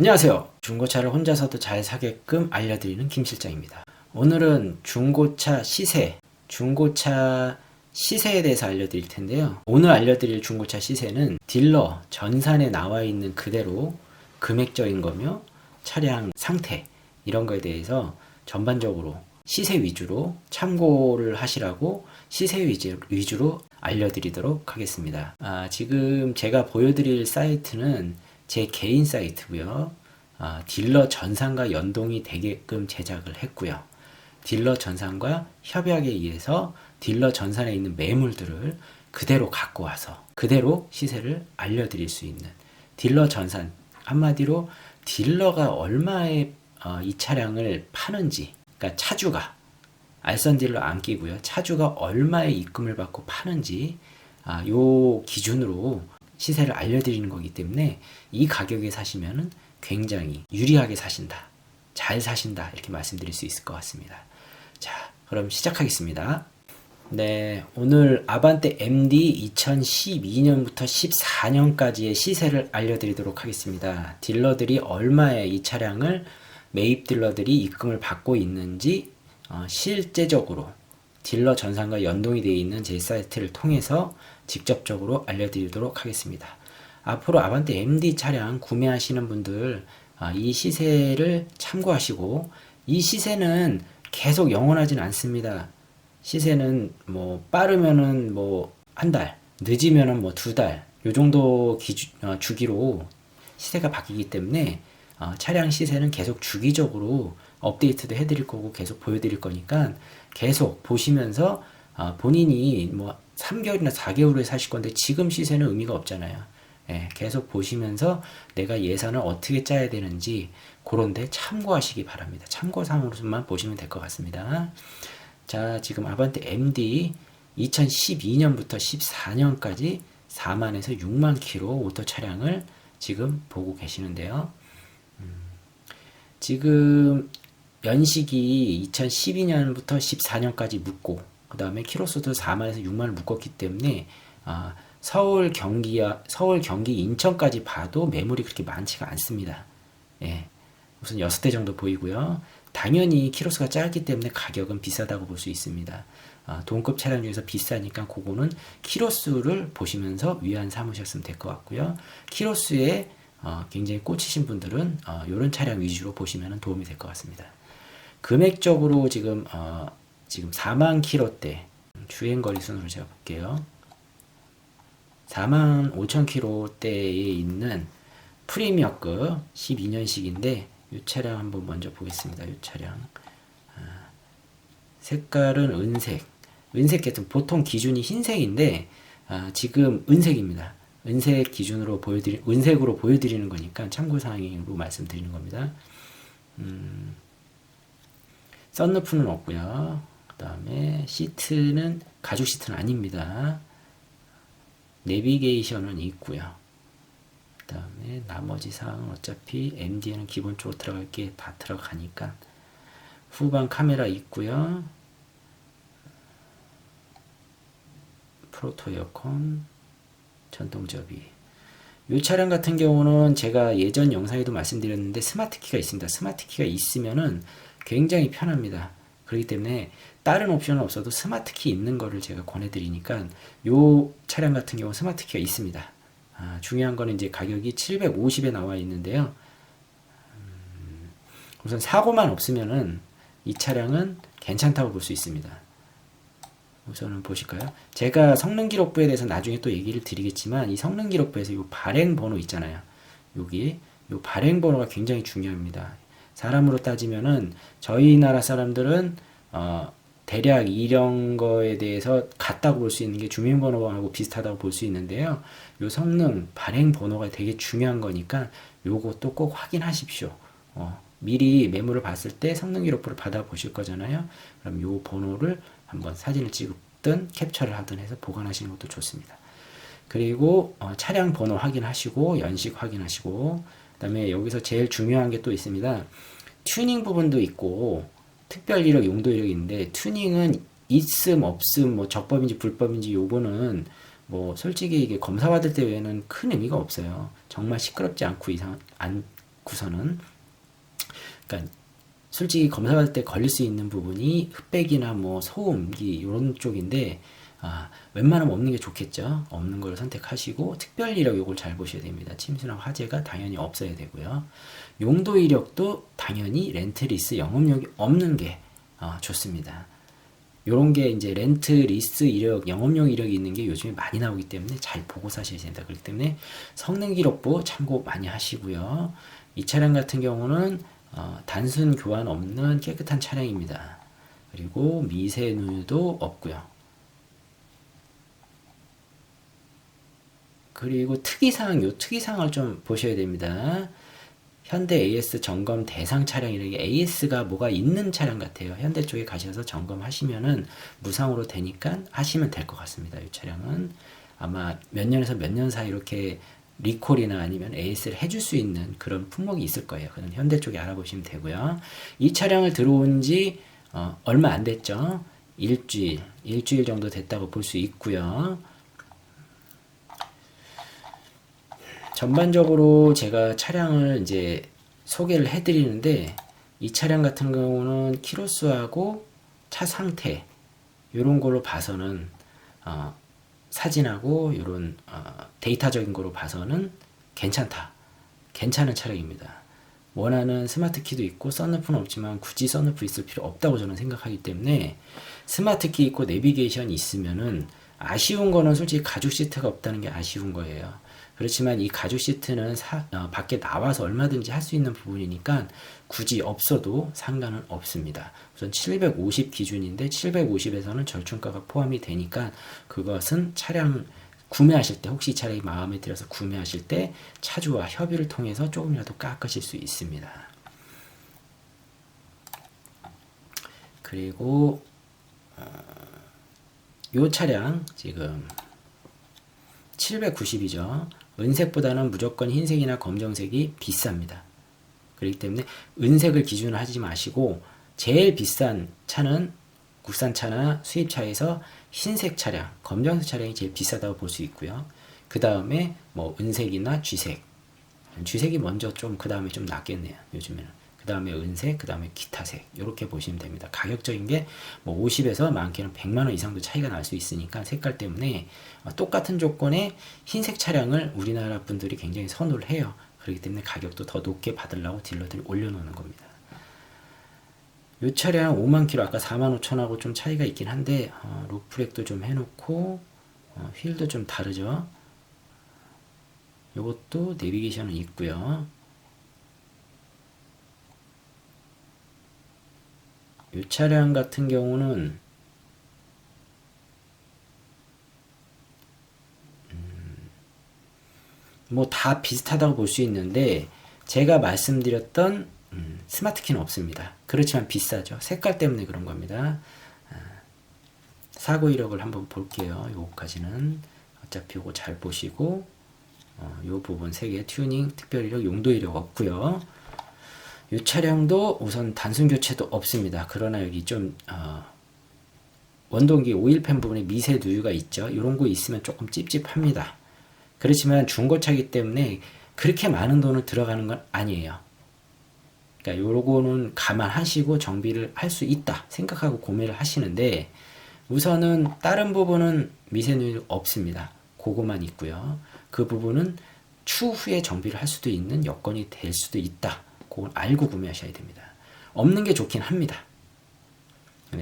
안녕하세요. 중고차를 혼자서도 잘 사게끔 알려드리는 김 실장입니다. 오늘은 중고차 시세, 중고차 시세에 대해서 알려드릴 텐데요. 오늘 알려드릴 중고차 시세는 딜러 전산에 나와 있는 그대로 금액적인 거며 차량 상태 이런 거에 대해서 전반적으로 시세 위주로 참고를 하시라고 시세 위주- 위주로 알려드리도록 하겠습니다. 아, 지금 제가 보여드릴 사이트는 제 개인 사이트고요. 아, 딜러 전산과 연동이 되게끔 제작을 했고요. 딜러 전산과 협약에 의해서 딜러 전산에 있는 매물들을 그대로 갖고 와서 그대로 시세를 알려드릴 수 있는 딜러 전산 한마디로 딜러가 얼마에 어, 이 차량을 파는지 그러니까 차주가 알선 딜러 안 끼고요 차주가 얼마에 입금을 받고 파는지 아, 요 기준으로 시세를 알려드리는 거기 때문에 이 가격에 사시면은 굉장히 유리하게 사신다 잘 사신다 이렇게 말씀드릴 수 있을 것 같습니다 자 그럼 시작하겠습니다 네, 오늘 아반떼 MD 2012년부터 14년까지의 시세를 알려드리도록 하겠습니다. 딜러들이 얼마에 이 차량을 매입 딜러들이 입금을 받고 있는지 어, 실제적으로 딜러 전산과 연동이 되어 있는 제 사이트를 통해서 직접적으로 알려드리도록 하겠습니다. 앞으로 아반떼 MD 차량 구매하시는 분들 아, 이 시세를 참고하시고 이 시세는 계속 영원하진 않습니다. 시세는 뭐 빠르면은 뭐 한 달, 늦으면은 뭐 두 달, 요 정도 기주, 어, 주기로 시세가 바뀌기 때문에 어, 차량 시세는 계속 주기적으로 업데이트도 해드릴 거고 계속 보여드릴 거니까 계속 보시면서 어, 본인이 뭐 3개월이나 4개월에 사실 건데 지금 시세는 의미가 없잖아요. 예, 계속 보시면서 내가 예산을 어떻게 짜야 되는지 그런데 참고하시기 바랍니다. 참고사항으로만 보시면 될 것 같습니다. 자, 지금 아반떼 MD 2012년부터 14년까지 4만에서 6만 킬로 오토 차량을 지금 보고 계시는데요. 음, 지금 연식이 2012년부터 14년까지 묶고 그 다음에 키로수도 4만에서 6만을 묶었기 때문에 아, 서울 경기야 서울 경기 인천까지 봐도 매물이 그렇게 많지가 않습니다. 예. 우선 6대 정도 보이고요. 당연히 키로수가 짧기 때문에 가격은 비싸다고 볼 수 있습니다. 아, 동급 차량 중에서 비싸니까 그거는 키로수를 보시면서 위안 삼으셨으면 될 것 같고요. 키로수에 어, 굉장히 꽂히신 분들은 어, 이런 차량 위주로 보시면 도움이 될 것 같습니다. 금액적으로 지금 어, 지금 4만 킬로대 주행 거리 순으로 제가 볼게요. 4만 5천 킬로대에 있는 프리미어급 12년식인데 이 차량 한번 먼저 보겠습니다. 이 차량 아, 색깔은 은색 은색 계통 보통 기준이 흰색인데 아, 지금 은색입니다. 은색 기준으로 보여드리 은색으로 보여드리는 거니까 참고 사항으로 말씀드리는 겁니다. 음, 썬루프는 없고요. 그 다음에 시트는 가죽 시트는 아닙니다. 내비게이션은 있고요. 그 다음에 나머지 사항은 어차피 MD에는 기본적으로 들어갈 게 다 들어가니까 후방 카메라 있고요. 프로토 에어컨, 전동 접이. 이 차량 같은 경우는 제가 예전 영상에도 말씀드렸는데 스마트 키가 있습니다. 스마트 키가 있으면은 굉장히 편합니다. 그렇기 때문에 다른 옵션은 없어도 스마트 키 있는 거를 제가 권해드리니까 이 차량 같은 경우 스마트 키가 있습니다. 아, 중요한 거는 이제 가격이 750에 나와 있는데요. 음, 우선 사고만 없으면은 이 차량은 괜찮다고 볼 수 있습니다. 우선은 보실까요? 제가 성능 기록부에 대해서 나중에 또 얘기를 드리겠지만 이 성능 기록부에서 이 발행 번호 있잖아요. 여기 이 발행 번호가 굉장히 중요합니다. 사람으로 따지면은 저희 나라 사람들은 어, 대략 이런 거에 대해서 같다고 볼 수 있는 게 주민번호하고 비슷하다고 볼 수 있는데요. 요 성능 발행 번호가 되게 중요한 거니까 요것도 꼭 확인하십시오. 어, 미리 매물을 봤을 때 성능 기록부를 받아 보실 거잖아요. 그럼 요 번호를 한번 사진을 찍든 캡처를 하든 해서 보관하시는 것도 좋습니다. 그리고 어, 차량 번호 확인하시고 연식 확인하시고 그다음에 여기서 제일 중요한 게 또 있습니다. 튜닝 부분도 있고 특별 이력, 용도 이력이 있는데 튜닝은 있음 없음 뭐 적법인지 불법인지 요거는 뭐 솔직히 이게 검사 받을 때 외에는 큰 의미가 없어요. 정말 시끄럽지 않고 이상 안 놓고서는 그러니까 솔직히 검사 받을 때 걸릴 수 있는 부분이 흑백이나 뭐 소음기 이런 쪽인데 아, 웬만하면 없는 게 좋겠죠. 없는 걸 선택하시고 특별 이력 요걸 잘 보셔야 됩니다. 침수나 화재가 당연히 없어야 되고요. 용도 이력도 당연히 렌트 리스 영업력이 없는 게 어, 좋습니다. 요런 게 이제 렌트 리스 이력 영업용 이력이 있는 게 요즘에 많이 나오기 때문에 잘 보고 사셔야 된다. 그렇기 때문에 성능 기록부 참고 많이 하시고요. 이 차량 같은 경우는 어, 단순 교환 없는 깨끗한 차량입니다. 그리고 미세누유도 없고요. 그리고 특이사항, 요 특이사항을 좀 보셔야 됩니다. 현대 AS 점검 대상 차량이라는 게 AS가 뭐가 있는 차량 같아요. 현대 쪽에 가셔서 점검하시면은 무상으로 되니까 하시면 될 것 같습니다. 이 차량은 아마 몇 년에서 몇 년 사이 이렇게 리콜이나 아니면 AS를 해줄 수 있는 그런 품목이 있을 거예요. 그건 현대 쪽에 알아보시면 되고요. 이 차량을 들어온 지 어, 얼마 안 됐죠. 일주일, 일주일 정도 됐다고 볼 수 있고요. 전반적으로 제가 차량을 이제 소개를 해드리는데 이 차량 같은 경우는 키로수하고 차 상태 이런 걸로 봐서는 어, 사진하고 이런 어, 데이터적인 거로 봐서는 괜찮다. 괜찮은 차량입니다. 원하는 스마트 키도 있고 썬루프는 없지만 굳이 썬루프 있을 필요 없다고 저는 생각하기 때문에 스마트 키 있고 내비게이션 있으면은 아쉬운 거는 솔직히 가죽 시트가 없다는 게 아쉬운 거예요. 그렇지만 이 가죽 시트는 사, 어, 밖에 나와서 얼마든지 할 수 있는 부분이니까 굳이 없어도 상관은 없습니다. 우선 750 기준인데 750에서는 절충가가 포함이 되니까 그것은 차량 구매하실 때 혹시 이 차량이 마음에 들어서 구매하실 때 차주와 협의를 통해서 조금이라도 깎으실 수 있습니다. 그리고 어, 이 차량 지금 790이죠. 은색보다는 무조건 흰색이나 검정색이 비쌉니다. 그렇기 때문에 은색을 기준으로 하지 마시고 제일 비싼 차는 국산 차나 수입차에서 흰색 차량, 검정색 차량이 제일 비싸다고 볼 수 있고요. 그 다음에 뭐 은색이나 쥐색, 쥐색이 먼저 좀 그 다음에 좀 낫겠네요. 요즘에는. 그 다음에 은색, 그 다음에 기타색 이렇게 보시면 됩니다. 가격적인 게 뭐 50에서 많게는 100만 원 이상도 차이가 날 수 있으니까 색깔 때문에 어, 똑같은 조건의 흰색 차량을 우리나라 분들이 굉장히 선호를 해요. 그렇기 때문에 가격도 더 높게 받으려고 딜러들이 올려놓는 겁니다. 이 차량 5만 킬로 아까 4만 5천하고 좀 차이가 있긴 한데 어, 로프렉도 좀 해놓고 어, 휠도 좀 다르죠. 이것도 내비게이션은 있고요. 이 차량 같은 경우는 음, 뭐다 비슷하다고 볼 수 있는데 제가 말씀드렸던 음, 스마트 키는 없습니다. 그렇지만 비싸죠. 색깔 때문에 그런 겁니다. 아, 사고 이력을 한번 볼게요. 요거까지는 어차피 요거 잘 보시고 어, 요 부분 세 개 튜닝 특별 이력 용도 이력 없고요. 이 차량도 우선 단순 교체도 없습니다. 그러나 여기 좀 어, 원동기 오일팬 부분에 미세 누유가 있죠. 이런 거 있으면 조금 찝찝합니다. 그렇지만 중고차기 때문에 그렇게 많은 돈을 들어가는 건 아니에요. 그러니까 요거는 감안하시고 정비를 할 수 있다 생각하고 구매를 하시는데 우선은 다른 부분은 미세 누유 없습니다. 그거만 있고요. 그 부분은 추후에 정비를 할 수도 있는 여건이 될 수도 있다. 그걸 알고 구매하셔야 됩니다. 없는 게 좋긴 합니다.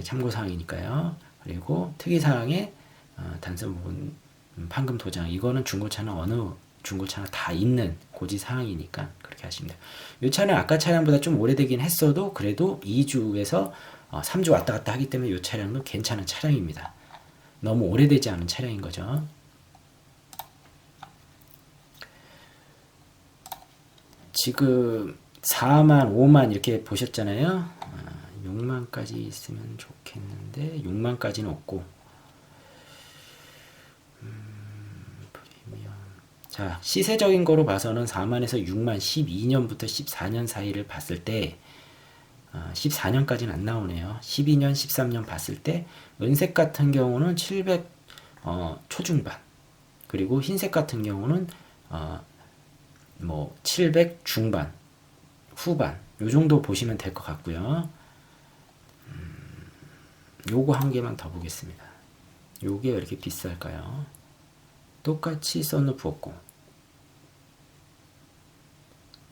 참고사항이니까요. 그리고 특이사항에 어, 단순 부분 음, 판금 도장 이거는 중고차는 어느 중고차나 다 있는 고지사항이니까 그렇게 하시면 돼요. 이 차는 아까 차량보다 좀 오래되긴 했어도 그래도 2주에서 어, 3주 왔다 갔다 하기 때문에 이 차량도 괜찮은 차량입니다. 너무 오래되지 않은 차량인 거죠. 지금 4만, 5만 이렇게 보셨잖아요. 6만까지 아, 있으면 좋겠는데 6만까지는 없고 음, 자 시세적인 거로 봐서는 4만에서 6만 12년부터 14년 사이를 봤을 때 아, 14년까지는 안 나오네요. 12년, 13년 봤을 때 은색 같은 경우는 700 어, 초중반 그리고 흰색 같은 경우는 어, 뭐700 중반 후반 요 정도 보시면 될 것 같고요. 음, 요거 한 개만 더 보겠습니다. 요게 왜 이렇게 비쌀까요? 똑같이 썬루프 없고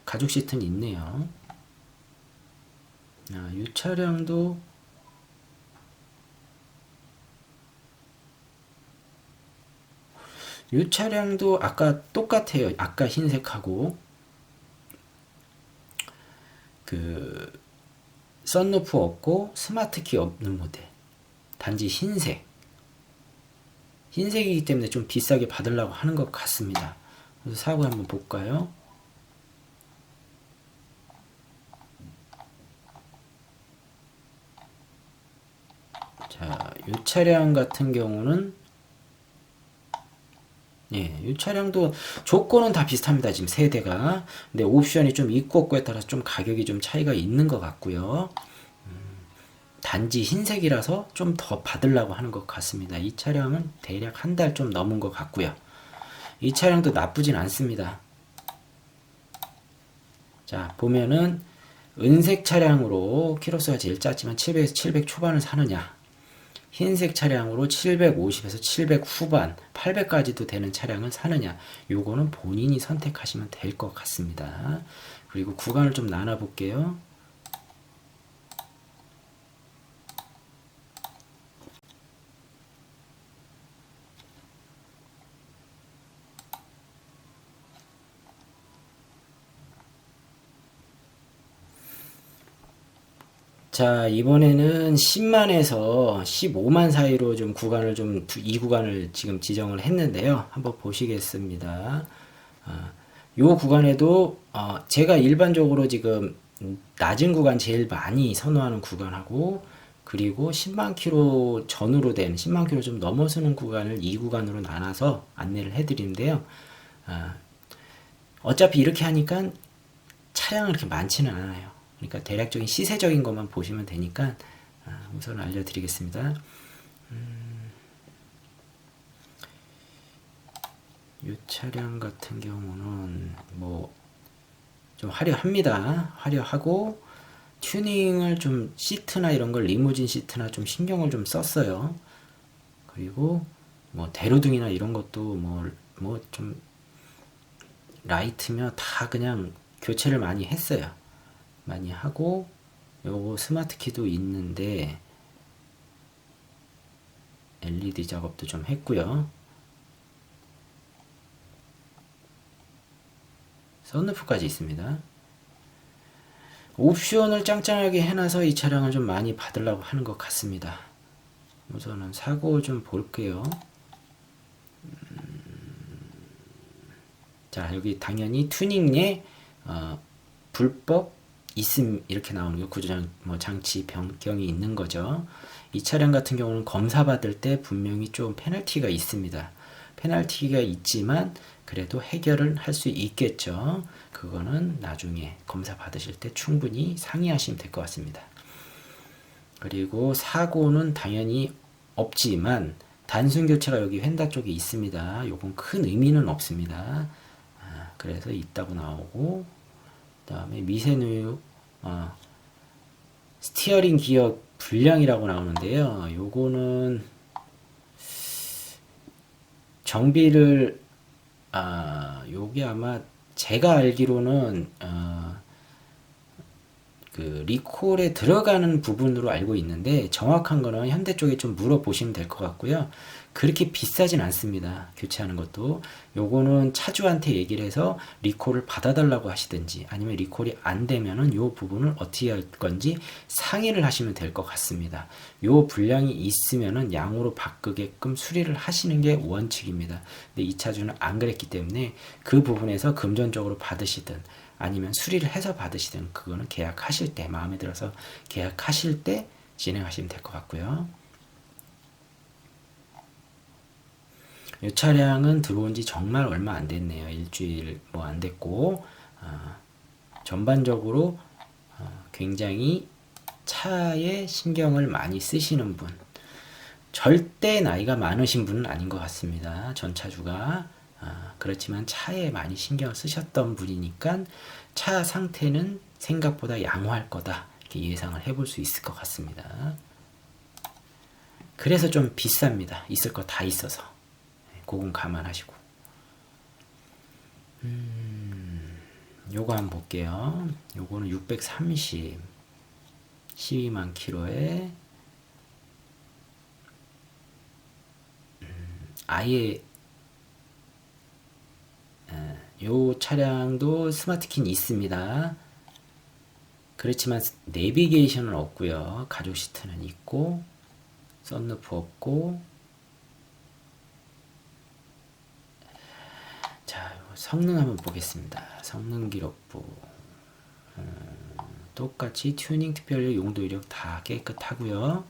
가죽 시트는 있네요. 아, 이 차량도 이 차량도 아까 똑같아요. 아까 흰색하고 그 썬루프 없고 스마트키 없는 모델. 단지 흰색. 흰색이기 때문에 좀 비싸게 받으려고 하는 것 같습니다. 그래서 사고 한번 볼까요? 자, 이 차량 같은 경우는 예, 이 차량도 조건은 다 비슷합니다. 지금 세 대가. 근데 옵션이 좀 있고 없고에 따라서 좀 가격이 좀 차이가 있는 것 같고요. 음, 단지 흰색이라서 좀 더 받으려고 하는 것 같습니다. 이 차량은 대략 한 달 좀 넘은 것 같고요. 이 차량도 나쁘진 않습니다. 자, 보면은 은색 차량으로 키로수가 제일 작지만 700에서 700 초반을 사느냐 흰색 차량으로 750에서 700 후반, 800까지도 되는 차량을 사느냐, 요거는 본인이 선택하시면 될 것 같습니다. 그리고 구간을 좀 나눠 볼게요. 자, 이번에는 10만에서 15만 사이로 좀 구간을 좀, 이 구간을 지금 지정을 했는데요. 한번 보시겠습니다. 아, 요 구간에도, 어, 제가 일반적으로 지금 낮은 구간 제일 많이 선호하는 구간하고, 그리고 10만 킬로 전후로 된 10만 킬로 좀 넘어서는 구간을 이 구간으로 나눠서 안내를 해드리는데요. 아, 어차피 이렇게 하니까 차량은 그렇게 많지는 않아요. 그러니까 대략적인 시세적인 것만 보시면 되니까 아, 우선 알려드리겠습니다. 음, 이 차량 같은 경우는 뭐 좀 화려합니다. 화려하고 튜닝을 좀 시트나 이런 걸 리무진 시트나 좀 신경을 좀 썼어요. 그리고 뭐 대로등이나 이런 것도 뭐 뭐 좀 라이트며 다 그냥 교체를 많이 했어요. 많이 하고 요거 스마트 키도 있는데 LED 작업도 좀 했고요. 선루프까지 있습니다. 옵션을 짱짱하게 해놔서 이 차량을 좀 많이 받으려고 하는 것 같습니다. 우선은 사고 좀 볼게요. 음, 자 여기 당연히 튜닝에 어, 불법 있음 이렇게 나오는 게 구조장 뭐 장치 변경이 있는 거죠. 이 차량 같은 경우는 검사 받을 때 분명히 좀 페널티가 있습니다. 페널티가 있지만 그래도 해결을 할 수 있겠죠. 그거는 나중에 검사 받으실 때 충분히 상의하시면 될 것 같습니다. 그리고 사고는 당연히 없지만 단순 교체가 여기 휀다 쪽에 있습니다. 요건 큰 의미는 없습니다. 아, 그래서 있다고 나오고 다음에 미세누유 어, 스티어링 기어 불량이라고 나오는데요. 요거는 정비를 아 요게 아마 제가 알기로는 어, 그 리콜에 들어가는 부분으로 알고 있는데 정확한 거는 현대 쪽에 좀 물어보시면 될 것 같고요. 그렇게 비싸진 않습니다. 교체하는 것도. 요거는 차주한테 얘기를 해서 리콜을 받아달라고 하시든지 아니면 리콜이 안 되면은 요 부분을 어떻게 할 건지 상의를 하시면 될 것 같습니다. 요 분량이 있으면은 양으로 바꾸게끔 수리를 하시는 게 원칙입니다. 근데 이 차주는 안 그랬기 때문에 그 부분에서 금전적으로 받으시든 아니면 수리를 해서 받으시든 그거는 계약하실 때 마음에 들어서 계약하실 때 진행하시면 될 것 같고요. 이 차량은 들어온 지 정말 얼마 안 됐네요. 일주일 뭐 안 됐고 어, 전반적으로 어, 굉장히 차에 신경을 많이 쓰시는 분 절대 나이가 많으신 분은 아닌 것 같습니다. 전차주가 어, 그렇지만 차에 많이 신경을 쓰셨던 분이니까 차 상태는 생각보다 양호할 거다. 이렇게 예상을 해볼 수 있을 것 같습니다. 그래서 좀 비쌉니다. 있을 거 다 있어서. 그건 감안하시고. 음, 요거 한번 볼게요. 요거는 630, 12만 킬로에 음, 아예 요 차량도 스마트키는 있습니다. 그렇지만 내비게이션은 없고요. 가죽 시트는 있고 썬루프 없고 자 성능 한번 보겠습니다. 성능 기록부 음, 똑같이 튜닝 특별 용도 이력 다 깨끗하고요.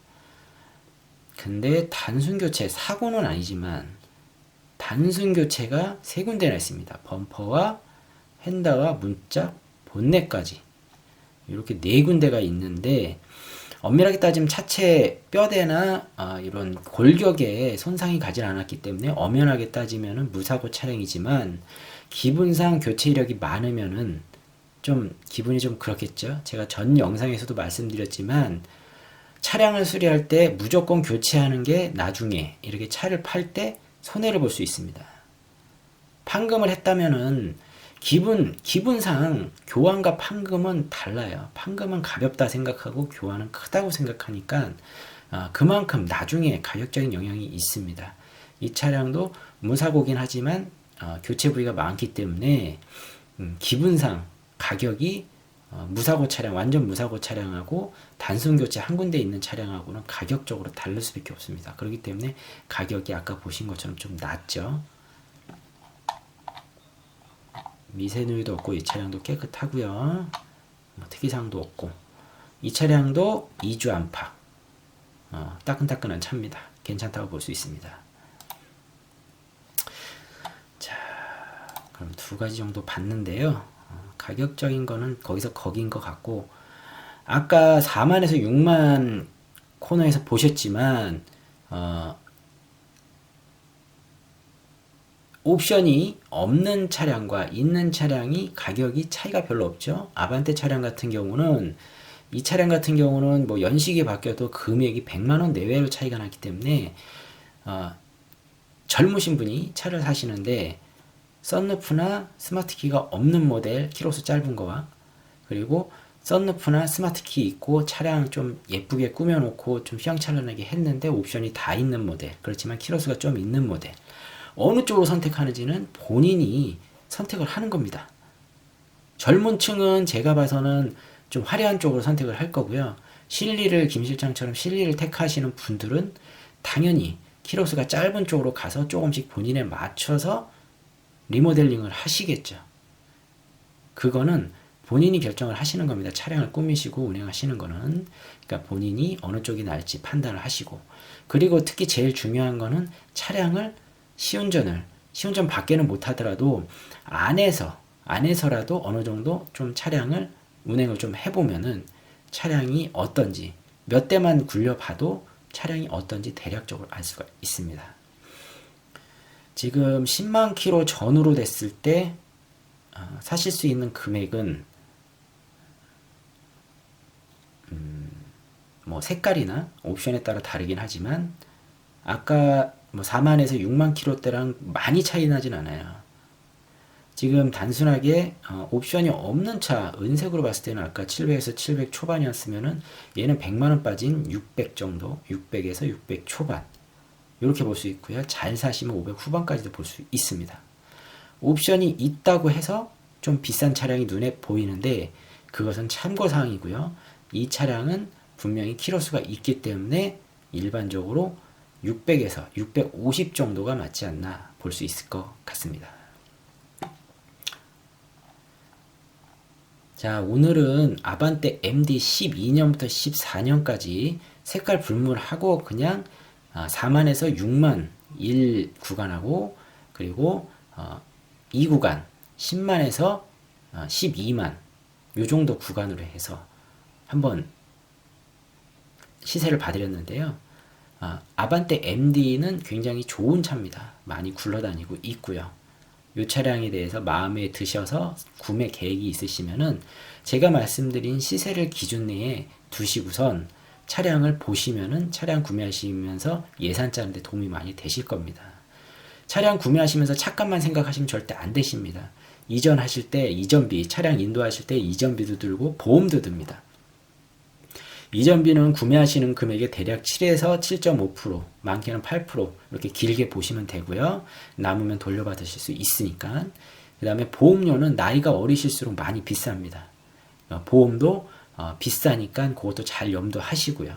근데 단순 교체 사고는 아니지만 단순 교체가 세 군데나 있습니다. 범퍼와 핸다와 문짝, 본넷까지 이렇게 네 군데가 있는데 엄밀하게 따지면 차체 뼈대나 어, 이런 골격에 손상이 가지 않았기 때문에 엄연하게 따지면 무사고 차량이지만 기분상 교체 이력이 많으면은 좀 기분이 좀 그렇겠죠. 제가 전 영상에서도 말씀드렸지만 차량을 수리할 때 무조건 교체하는 게 나중에 이렇게 차를 팔 때 손해를 볼 수 있습니다. 판금을 했다면은 기분, 기분상 교환과 판금은 달라요. 판금은 가볍다 생각하고 교환은 크다고 생각하니까 어, 그만큼 나중에 가격적인 영향이 있습니다. 이 차량도 무사고긴 하지만 어, 교체 부위가 많기 때문에 음, 기분상 가격이 어, 무사고 차량, 완전 무사고 차량하고 단순 교체 한 군데 있는 차량하고는 가격적으로 다를 수밖에 없습니다. 그렇기 때문에 가격이 아까 보신 것처럼 좀 낮죠. 미세누이도 없고 이 차량도 깨끗하고요. 뭐 특이사항도 없고 이 차량도 2주 안팎 어, 따끈따끈한 차입니다. 괜찮다고 볼 수 있습니다. 자, 그럼 두 가지 정도 봤는데요. 어, 가격적인 거는 거기서 거긴 것 같고 아까 4만에서 6만 코너에서 보셨지만 어, 옵션이 없는 차량과 있는 차량이 가격이 차이가 별로 없죠. 아반떼 차량 같은 경우는 이 차량 같은 경우는 뭐 연식이 바뀌어도 금액이 100만 원 내외로 차이가 나기 때문에 어, 젊으신 분이 차를 사시는데 썬루프나 스마트키가 없는 모델 키로수 짧은 거와 그리고 썬루프나 스마트키 있고 차량 좀 예쁘게 꾸며놓고 좀 휘황찬란하게 했는데 옵션이 다 있는 모델 그렇지만 키로수가 좀 있는 모델 어느 쪽으로 선택하는지는 본인이 선택을 하는 겁니다. 젊은 층은 제가 봐서는 좀 화려한 쪽으로 선택을 할 거고요. 실리를 김 실장처럼 실리를 택하시는 분들은 당연히 키로수가 짧은 쪽으로 가서 조금씩 본인에 맞춰서 리모델링을 하시겠죠. 그거는 본인이 결정을 하시는 겁니다. 차량을 꾸미시고 운행하시는 거는 그러니까 본인이 어느 쪽이 나을지 판단을 하시고 그리고 특히 제일 중요한 거는 차량을 시운전을 시운전 밖에는 못하더라도 안에서 안에서라도 어느 정도 좀 차량을 운행을 좀 해보면은 차량이 어떤지 몇 대만 굴려봐도 차량이 어떤지 대략적으로 알 수가 있습니다. 지금 10만 킬로 전후로 됐을 때 어, 사실 수 있는 금액은 음, 뭐 색깔이나 옵션에 따라 다르긴 하지만 아까 뭐 4만에서 6만 킬로대랑 많이 차이 나진 않아요. 지금 단순하게 어, 옵션이 없는 차 은색으로 봤을 때는 아까 700에서 700 초반이었으면은 얘는 100만 원 빠진 600 정도, 600에서 600 초반 이렇게 볼 수 있고요. 잘 사시면 500 후반까지도 볼 수 있습니다. 옵션이 있다고 해서 좀 비싼 차량이 눈에 보이는데 그것은 참고 사항이고요. 이 차량은 분명히 키로수가 있기 때문에 일반적으로 600에서 650 정도가 맞지 않나 볼 수 있을 것 같습니다. 자, 오늘은 아반떼 MD 12년부터 14년까지 색깔 불문하고 그냥 4만에서 아, 6만 1 구간하고 그리고 2 어, 구간 10만에서 12만 요 정도 구간으로 해서 한번 시세를 봐드렸는데요. 아, 아반떼 MD는 굉장히 좋은 차입니다. 많이 굴러다니고 있고요. 이 차량에 대해서 마음에 드셔서 구매 계획이 있으시면은 제가 말씀드린 시세를 기준 내에 두시고선 차량을 보시면은 차량 구매하시면서 예산 짜는데 도움이 많이 되실 겁니다. 차량 구매하시면서 차값만 생각하시면 절대 안 되십니다. 이전하실 때 이전비, 차량 인도하실 때 이전비도 들고 보험도 듭니다. 이전비는 구매하시는 금액의 대략 7에서 7.5%, 많게는 8% 이렇게 길게 보시면 되고요. 남으면 돌려받으실 수 있으니까. 그 다음에 보험료는 나이가 어리실수록 많이 비쌉니다. 어, 보험도 어, 비싸니까 그것도 잘 염두하시고요.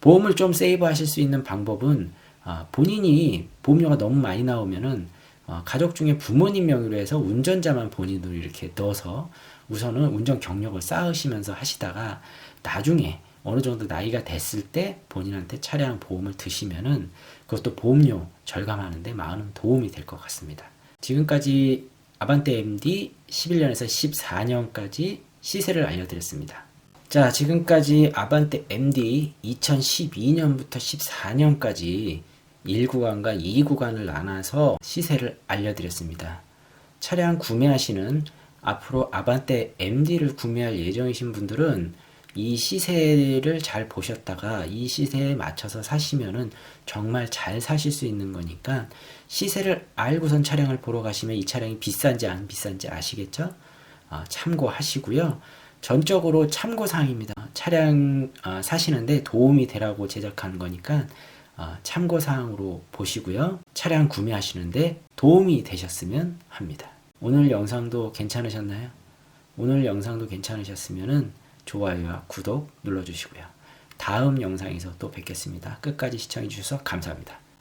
보험을 좀 세이브 하실 수 있는 방법은 어, 본인이 보험료가 너무 많이 나오면은 어, 가족 중에 부모님 명의로 해서 운전자만 본인으로 이렇게 넣어서 우선은 운전 경력을 쌓으시면서 하시다가 나중에 어느 정도 나이가 됐을 때 본인한테 차량 보험을 드시면은 그것도 보험료 절감하는데 많은 도움이 될 것 같습니다. 지금까지 아반떼 MD 11년에서 14년까지 시세를 알려드렸습니다. 자, 지금까지 아반떼 MD 2012년부터 14년까지 1구간과 2구간을 나눠서 시세를 알려드렸습니다. 차량 구매하시는 앞으로 아반떼 MD를 구매할 예정이신 분들은 이 시세를 잘 보셨다가 이 시세에 맞춰서 사시면은 정말 잘 사실 수 있는 거니까 시세를 알고선 차량을 보러 가시면 이 차량이 비싼지 안 비싼지 아시겠죠? 어, 참고하시고요. 전적으로 참고사항입니다. 차량 어, 사시는데 도움이 되라고 제작한 거니까 어, 참고사항으로 보시고요. 차량 구매하시는데 도움이 되셨으면 합니다. 오늘 영상도 괜찮으셨나요? 오늘 영상도 괜찮으셨으면은 좋아요와 구독 눌러주시고요. 다음 영상에서 또 뵙겠습니다. 끝까지 시청해주셔서 감사합니다.